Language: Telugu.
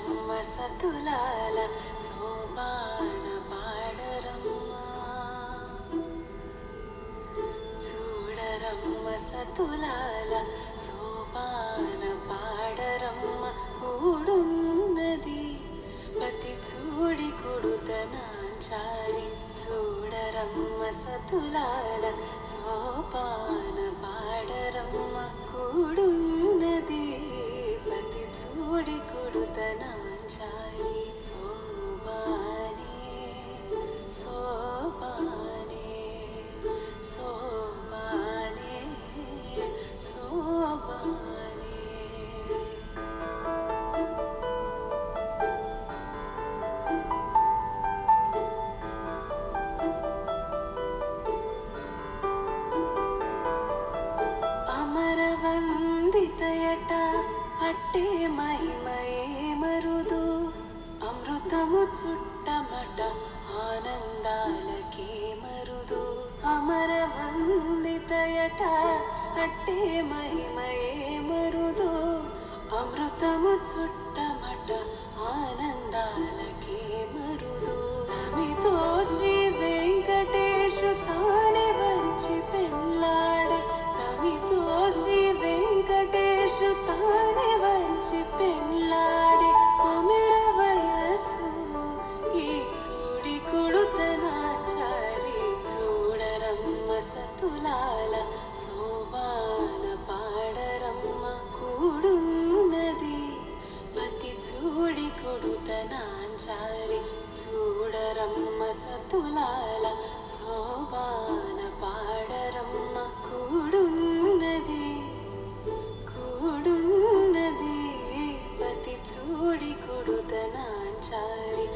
చూడరమ్మ సతులాల సోపాన పాడరమ్మ. చూడరమ్మ సతులాల సోమాన పాడరమ్మ. కూడున్నది పతి చూడి కొడుతనాచారి చూడరమ్మ సతులాల సోపా అమరవందితయట అట్టే మహిమయే మరుదు. అమృతము చుట్టమట ఆనందాలకే మరుదు. అమర వందితయట అట్టే మహిమయే మరుదు. అమృతము చుట్ట తులాల సోమాన పాడరమ్మ కూడున్నది. పతి చూడి కొడుతనాంచారి చూడరమ్మ సతులాల సోమాన పాడరమ్మ కూడున్నది. కూడున్నది. పతి చూడి కొడుతనాంచారి